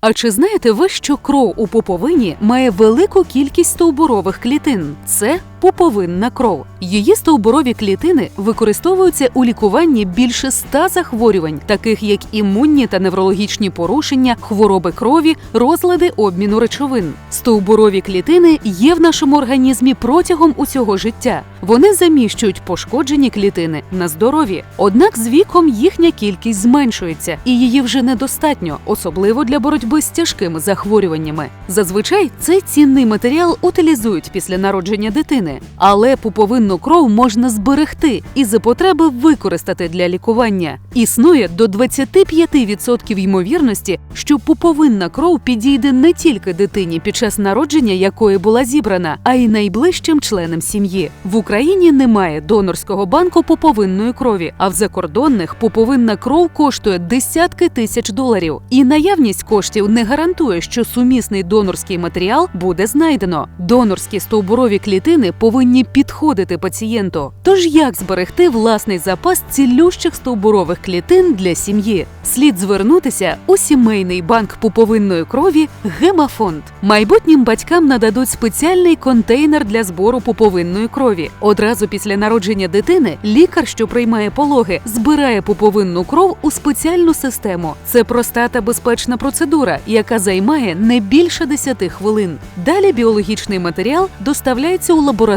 А чи знаєте ви, що кров у пуповині має велику кількість стовбурових клітин? Це пуповинна кров. Її стовбурові клітини використовуються у лікуванні більше ста захворювань, таких як імунні та неврологічні порушення, хвороби крові, розлади обміну речовин. Стовбурові клітини є в нашому організмі протягом усього життя. Вони заміщують пошкоджені клітини на здорові. Однак з віком їхня кількість зменшується, і її вже недостатньо, особливо для боротьби з тяжкими захворюваннями. Зазвичай цей цінний матеріал утилізують після народження дитини, але пуповинну кров можна зберегти і за потреби використати для лікування. Існує до 25% ймовірності, що пуповинна кров підійде не тільки дитині під час народження, якої була зібрана, а й найближчим членам сім'ї. В Україні немає донорського банку пуповинної крові, а в закордонних пуповинна кров коштує десятки тисяч доларів. І наявність коштів не гарантує, що сумісний донорський матеріал буде знайдено. Донорські стовбурові клітини повинні підходити пацієнту. Тож як зберегти власний запас цілющих стовбурових клітин для сім'ї? Слід звернутися у сімейний банк пуповинної крові Гемафонд. Майбутнім батькам нададуть спеціальний контейнер для збору пуповинної крові. Одразу після народження дитини лікар, що приймає пологи, збирає пуповинну кров у спеціальну систему. Це проста та безпечна процедура, яка займає не більше 10 хвилин. Далі біологічний матеріал доставляється у лабораторію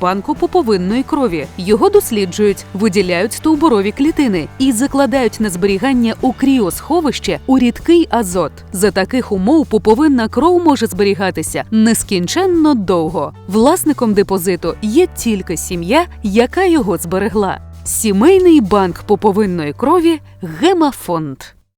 банку пуповинної крові. Його досліджують, виділяють стовбурові клітини і закладають на зберігання у кріосховище у рідкий азот. За таких умов пуповинна кров може зберігатися нескінченно довго. Власником депозиту є тільки сім'я, яка його зберегла. Сімейний банк пуповинної крові Гемафонд.